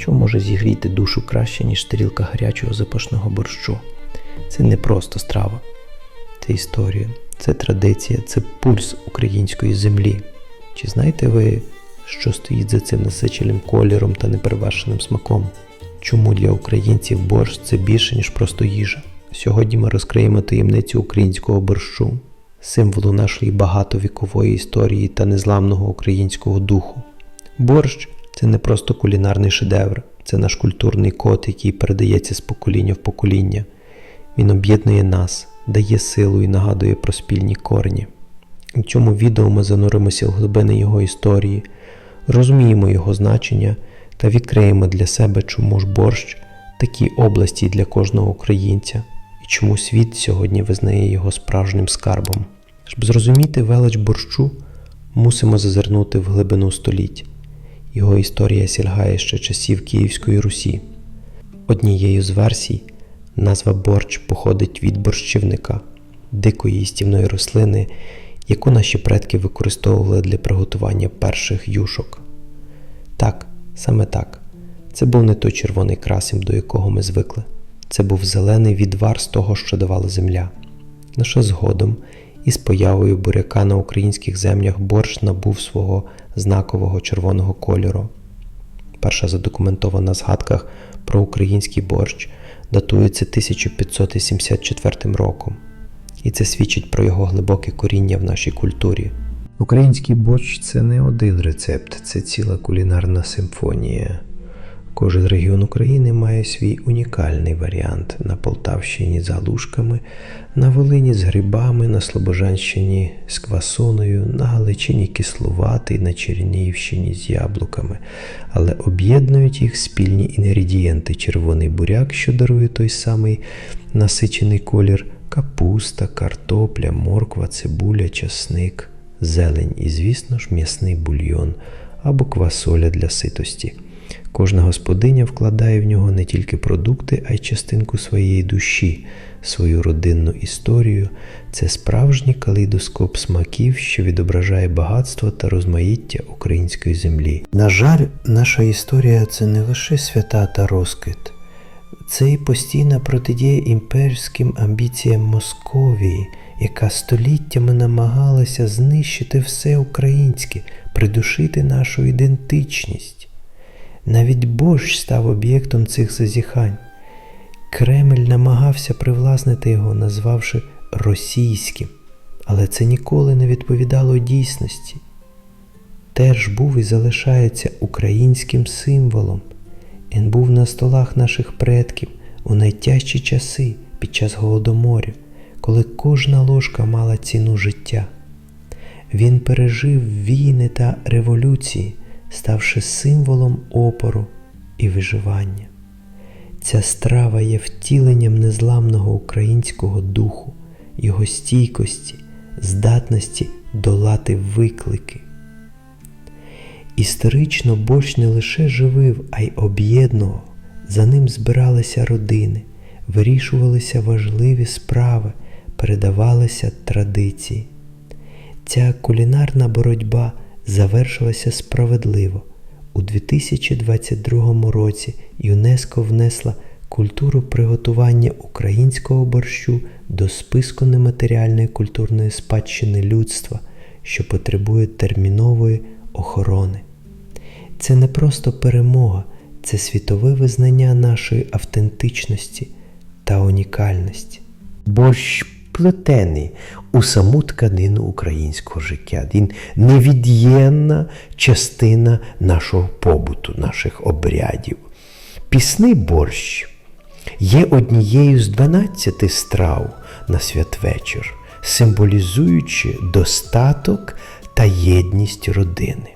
Що може зігріти душу краще, ніж тарілка гарячого запашного борщу? Це не просто страва, це історія, це традиція, це пульс української землі. Чи знаєте ви, що стоїть за цим насиченим кольором та неперевершеним смаком? Чому для українців борщ це більше, ніж просто їжа? Сьогодні ми розкриємо таємницю українського борщу, символу нашої багатовікової історії та незламного українського духу. Борщ це не просто кулінарний шедевр, це наш культурний код, який передається з покоління в покоління. Він об'єднує нас, дає силу і нагадує про спільні корені. У цьому відео ми зануримося в глибини його історії, розуміємо його значення та відкриємо для себе, чому ж борщ такій області для кожного українця і чому світ сьогодні визнає його справжнім скарбом. Щоб зрозуміти велич борщу, мусимо зазирнути в глибину століть. Його історія сягає ще часів Київської Русі. Однією з версій назва борщ походить від борщівника, дикої їстівної рослини, яку наші предки використовували для приготування перших юшок. Так, саме так. Це був не той червоний красим, до якого ми звикли. Це був зелений відвар з того, що давала земля. Лише згодом, із появою буряка на українських землях борщ набув свого знакового червоного кольору. Перша задокументована згадках про український борщ датується 1574 роком, і це свідчить про його глибоке коріння в нашій культурі. Український борщ це не один рецепт, це ціла кулінарна симфонія. Кожен регіон України має свій унікальний варіант на Полтавщині з галушками, на Волині з грибами, на Слобожанщині з квасоною, на Галичині кисловатий, на Чернігівщині з яблуками, але об'єднують їх спільні інгредієнти: червоний буряк, що дарує той самий насичений колір, капуста, картопля, морква, цибуля, часник, зелень і, звісно ж, м'ясний бульйон або квасоля для ситості. Кожна господиня вкладає в нього не тільки продукти, а й частинку своєї душі, свою родинну історію. Це справжній калейдоскоп смаків, що відображає багатство та розмаїття української землі. На жаль, наша історія це не лише свята та розквіт. Це і постійна протидія імперським амбіціям Московії, яка століттями намагалася знищити все українське, придушити нашу ідентичність. Навіть борщ став об'єктом цих зазіхань. Кремль намагався привласнити його, назвавши російським, але це ніколи не відповідало дійсності. Теж був і залишається українським символом. Він був на столах наших предків у найтяжчі часи під час голодоморів, коли кожна ложка мала ціну життя. Він пережив війни та революції ставши символом опору і виживання. Ця страва є втіленням незламного українського духу, його стійкості, здатності долати виклики. Історично борщ не лише живив, а й об'єднував, за ним збиралися родини, вирішувалися важливі справи, передавалися традиції. Ця кулінарна боротьба завершилася справедливо. У 2022 році ЮНЕСКО внесла культуру приготування українського борщу до списку нематеріальної культурної спадщини людства, що потребує термінової охорони. Це не просто перемога, це світове визнання нашої автентичності та унікальності. Борщ вплетений у саму тканину українського життя. Він невід'ємна частина нашого побуту, наших обрядів. Пісний борщ є однією з 12 страв на святвечір, символізуючи достаток та єдність родини.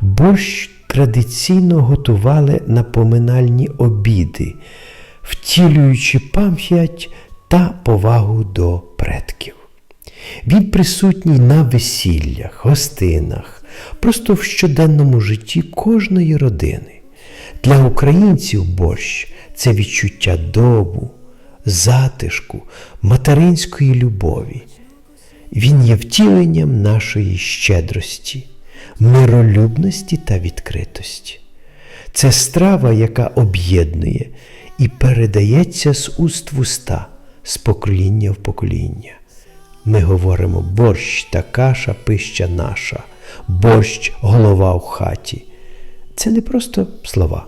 Борщ традиційно готували на поминальні обіди, втілюючи пам'ять та повагу до предків. Він присутній на весіллях, гостинах, просто в щоденному житті кожної родини. Для українців борщ це відчуття добу, затишку, материнської любові. Він є втіленням нашої щедрості, миролюбності та відкритості. Це страва, яка об'єднує і передається з уст в уста, з покоління в покоління. Ми говоримо борщ та каша пища наша, борщ голова в хаті. Це не просто слова,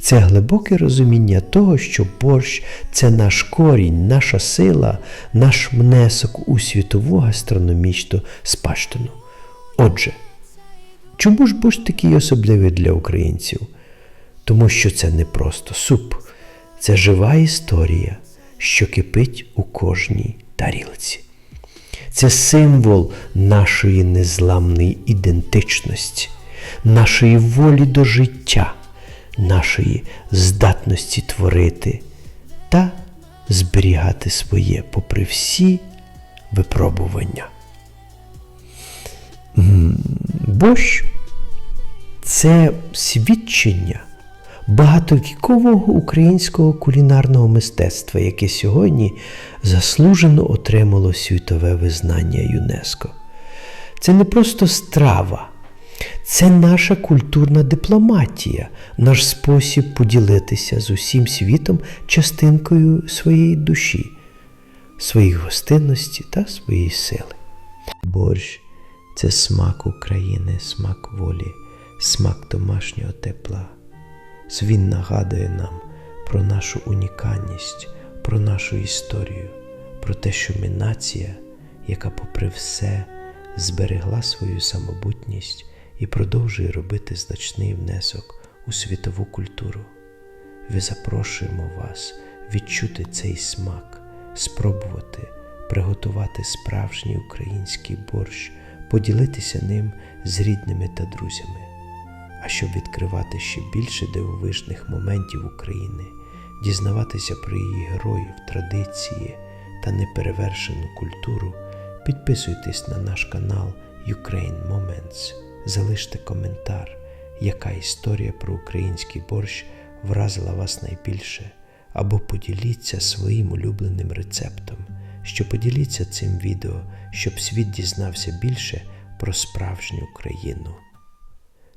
це глибоке розуміння того, що борщ це наш корінь, наша сила, наш внесок у світову гастрономічну спадщину. Отже, чому ж борщ такий особливий для українців? Тому що це не просто суп, це жива історія, що кипить у кожній тарілці. Це символ нашої незламної ідентичності, нашої волі до життя, нашої здатності творити та зберігати своє попри всі випробування. М, Борщ це свідчення багатовікового українського кулінарного мистецтва, яке сьогодні заслужено отримало світове визнання ЮНЕСКО. Це не просто страва, це наша культурна дипломатія, наш спосіб поділитися з усім світом частинкою своєї душі, своїх гостинності та своєї сили. Борщ це смак України, смак волі, смак домашнього тепла. Він нагадує нам про нашу унікальність, про нашу історію, про те, що ми нація, яка, попри все, зберегла свою самобутність і продовжує робити значний внесок у світову культуру. Ви запрошуємо вас відчути цей смак, спробувати приготувати справжній український борщ, поділитися ним з рідними та друзями. А щоб відкривати ще більше дивовижних моментів України, дізнаватися про її героїв, традиції та неперевершену культуру, підписуйтесь на наш канал Ukraine Moments, залиште коментар, яка історія про український борщ вразила вас найбільше, або поділіться своїм улюбленим рецептом, що поділіться цим відео, щоб світ дізнався більше про справжню Україну.